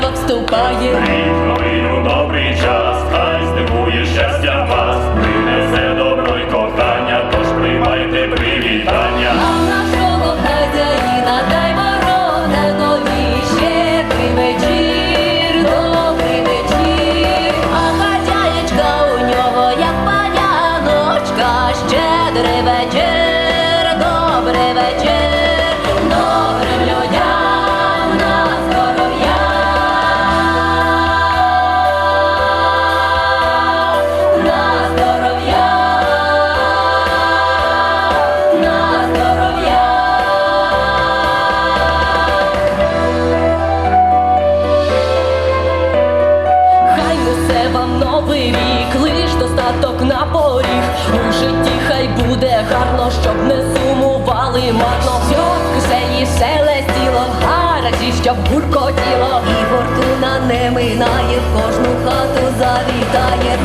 свято вступає. Рік добрий час, хай здивує щастя вас, принесе добро й кохання, тож приймайте привітання. А нашого хазяїна дай ворота нові щедрий вечір, добрий вечір. А хазяєчка у нього, як паняночка, щедрий вечір, добрий вечір, лиш на поріг. У житті хай буде гарно, щоб не сумували марно. Все в кишені шелестіло, в гаражі, щоб гуркотіло. І фортуна не минає, в кожну хату завітає.